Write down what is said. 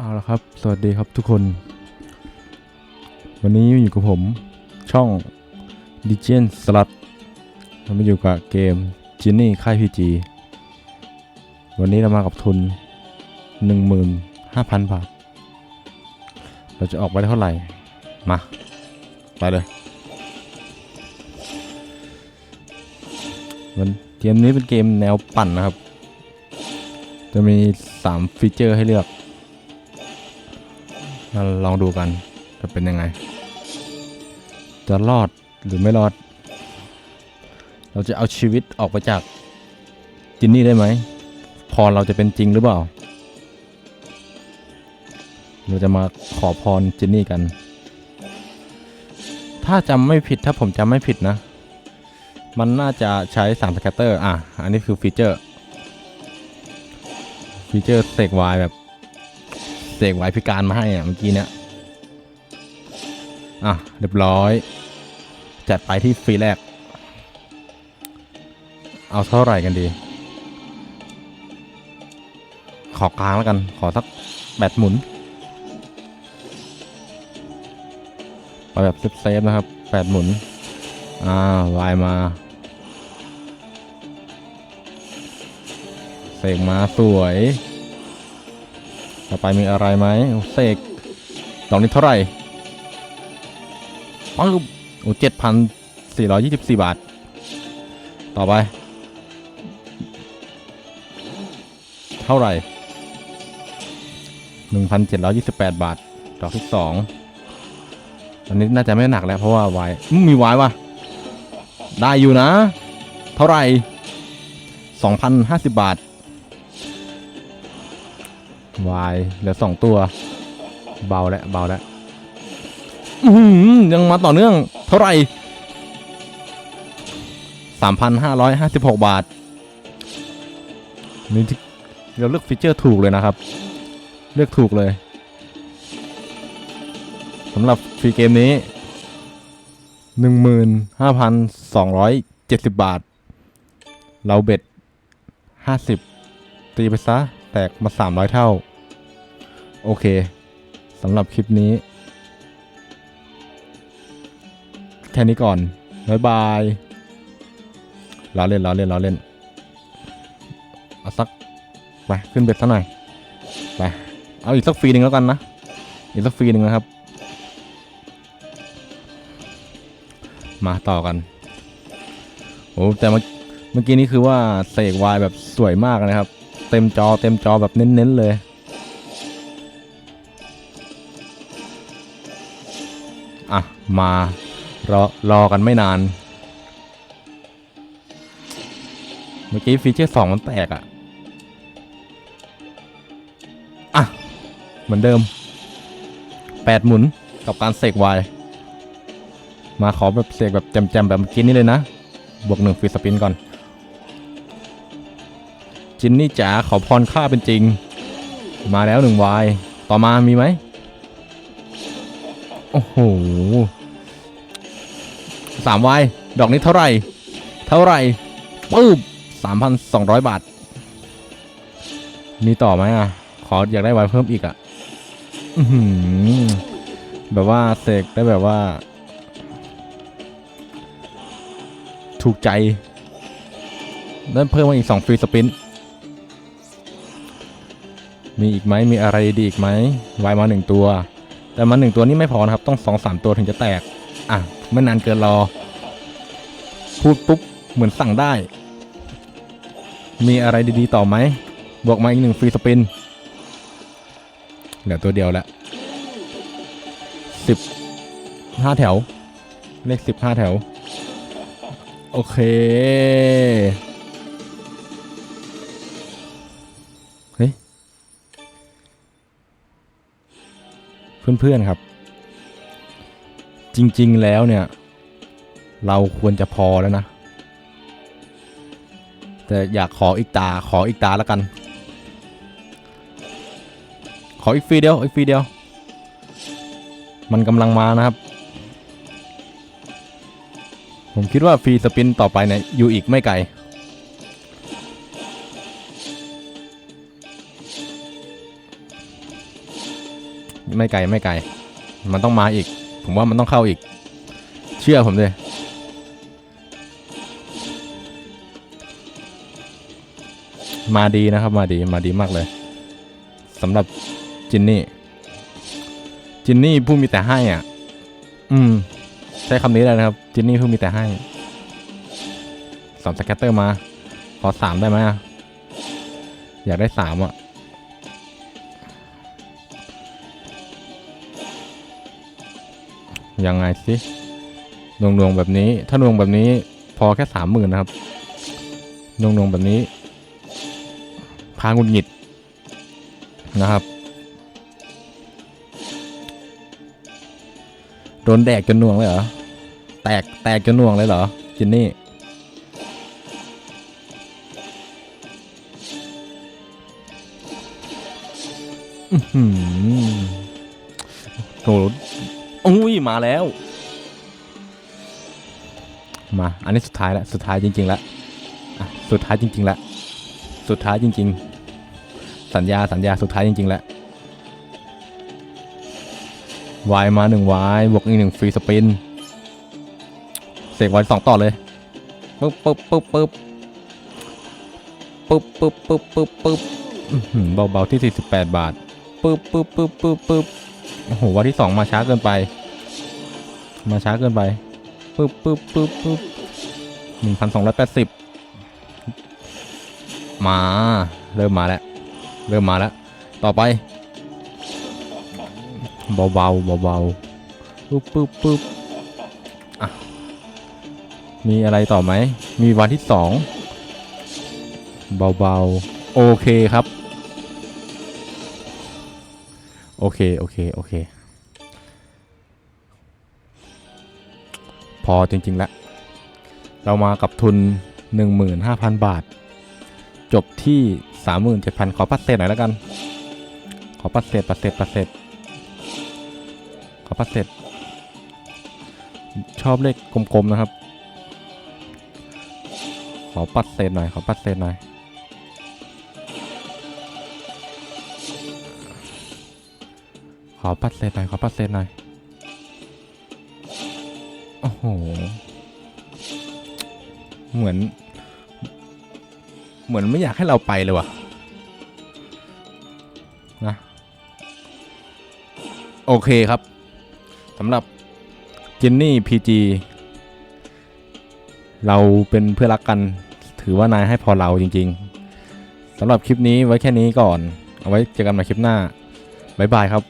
เอาละครับ สวัสดีครับทุกคน วันนี้อยู่กับผมช่อง d j n Slot เรามาอยู่กับเกม Genie ค่าย PG วันนี้เรามากับทุน 15,000 บาท เราจะออกไปได้เท่าไหร่ มา ไปเลย มันเกมนี้เป็นเกมแนวปั่นนะครับ จะมี 3 ฟีเจอร์ให้เลือก ลองดูกันจะเป็นยังไง จะรอดหรือไม่รอด เราจะเอาชีวิตออกไปจากจินนี่ได้ไหม พรเราจะเป็นจริงหรือเปล่า เราจะมาขอพรจินนี่กัน ถ้าจำไม่ผิดถ้าผมจำไม่ผิดนะ มันน่าจะใช้3สแกตเตอร์ อะ อันนี้คือฟีเจอร์ ฟีเจอร์เสกวายแบบ เสกไว้พิการมาให้อะเมื่อกี้เนี้ยอะเรียบร้อย จัดไปที่ฟรีแรก เอาเท่าไหร่กันดี ขอกลางแล้วกัน ขอสักแบตหมุนเอาแบบเซฟๆนะครับแปดหมุน อ่าวายมาเสกมาสวย ต่อไปมีอะไรไหมโอ้เสกดอกนี้เท่าไหร่ปึ๊บโอ้เจ็ดพันสี่ร้อยยี่สิบสี่บาท ต่อไป เท่าไหร่หนึ่งพันเจ็ดร้อยยี่สิบแปดบาท ดอกที่สองอันนี้น่าจะไม่หนักแล้วเพราะว่าวายอืมมีวายวะได้อยู่นะ เท่าไหร่สองพันห้าสิบบาท วายเหลือสองตัว เบาแล้วเบาแล้วยังมาต่อเนื่องเท่าไหร่สามพันห้าร้อยห้าสิบหกบาทนี่เราเลือกฟีเจอร์ถูกเลยนะครับ เลือกถูกเลยสำหรับฟรีเกมนี้หนึ่งหมื่นห้าพันสองร้อยเจ็ดสิบบาท เราเบ็ดห้าสิบตีไปซะ แตกมา300เท่า โอเคสำหรับคลิปนี้ แค่นี้ก่อน บ๊ายบายล้อเล่นล้อเล่นล้อเล่น เอาสัก ไป ขึ้นเบ็ดสักหน่อย ไป เอาอีกสักฟรีหนึ่งแล้วกันนะ อีกสักฟรีหนึ่งนะครับ มาต่อกัน โอ้แต่เมื่อเมื่อกี้นี้คือว่าเสกวายแบบสวยมากนะครับ เต็มจอเต็มจอแบบเน้นๆเลย อะ มารอรอกันไม่นาน เมื่อกี้ฟีเจอร์สองมันแตกอะ อะ เหมือนเดิมแปดหมุนกับการเสกวายมาขอแบบเสกแบบแจมๆแบบเมื่อกี้นี้เลยนะ บวกหนึ่งฟรีสปินก่อน จินนี่จ๋าขอพรข้าเป็นจริง มาแล้วหนึ่งวาย ต่อมามีไหม โอ้โหสามวายดอกนี้เท่าไหร่ เท่าไหร่ปึ๊บสามพันสองร้อยบาท มีต่อไหมอะ ขออยากได้วายเพิ่มอีกอะอืแบบว่าเสกได้แบบว่า ถูกใจได้เพิ่มมาอีก2ฟรีสปิน มีอีกไหมมีอะไรดีอีกไหมวายมา1ตัว แต่มา1ตัวนี้ไม่พอนะครับ ต้อง2 3ตัวถึงจะแตก อะ ไม่นานเกินรอ พูดปุ๊บ เหมือนสั่งได้ มีอะไรดีๆต่อไหม บวกมาอีกหนึ่งฟรีสปิน เหลือตัวเดียวล้วสิบห้าแถว เลขสิบห้าแถว โอเค เพื่อนๆครับ จริงๆแล้วเนี่ย เราควรจะพอแล้วนะ แต่อยากขออีกตาขออีกตาแล้วกัน ขออีกฟีเดียวอีกฟีเดียว มันกำลังมานะครับ ผมคิดว่าฟรีสปินต่อไปเนี่ยอยู่อีกไม่ไกล ไม่ไกลไม่ไกล มันต้องมาอีก ผมว่ามันต้องเข้าอีก เชื่อผมเลยมาดีนะครับมาดีมาดีมากเลยสำหรับจินนี่ จินนี่ผู้มีแต่ให้อะ อืม ใช้คำนี้เลยนะครับ จินนี่ผู้มีแต่ให้สองสแกตเตอร์มา ขอสามได้ไหมอยากได้สามอะ ยังไงสิดวงดวงๆแบบนี้ ถ้าดวงแบบนี้พอแค่สามหมื่นนะครับดวงดวงๆแบบนี้ พาหงุดหงิดนะครับ โดนแดกจนน่วงเลยเหรอ แตกแตกจนน่วงเลยเหรอ จินนี่ อื้อหือโห อุ้ยมาแล้ว มา อันนี้สุดท้ายแล้วสุดท้ายจริงๆแล้วสุดท้ายจริงๆแล้วสุดท้ายจริง ๆ สัญญาสัญญาสุดท้ายจริงๆแล้ววายมาหนึ่งวายบวกอีกหนึ่งฟรีสปินเสกวายสองต่อเลยปึ๊บปึ๊บปึ๊บปึ๊บปึ๊บปึ๊บปึ๊บปึ๊บปึ๊บเบาๆที่ 48 บาทปึ๊บปึ๊บปึ๊บปึ๊บปึ๊บโอ้โหวันที่สองมาช้าเกินไป มาช้าเกินไปปึ๊บปึ๊บปึ๊บปึ๊บหนึ่งพันสองร้อยแปดสิบมา เริ่มมาแล้ว เริ่มมาแล้ว ต่อไป เบาๆเบาๆปึ๊บปึ๊บปึ๊บอะ มีอะไรต่อไหม มีวันที่สอง เบาๆโอเคครับ โอเค โอเค โอเค อจริง ๆ แล้ว เรามากับทุน 15,000 บาท จบที่ 37,000 ขอปัดเศษหน่อยแล้วกัน ขอปัดเศษปัดเศษปัดเศษขอปัดเศษชอบเลขกลมๆนะครับ ขอปัดเศษหน่อย ขอปัดเศษหน่อย ขอปัดเศษหน่อย ขอปัดเศษหน่อย โอ้โห เหมือน เหมือนไม่อยากให้เราไปเลยว่ะ นะ โอเคครับสำหรับจินนี่พีจีเราเป็นเพื่อนรักกัน ถือว่านายให้พอเราจริง ๆสำหรับคลิปนี้ไว้แค่นี้ก่อน เอาไว้เจอกันใหม่คลิปหน้า บ๊ายบายครับ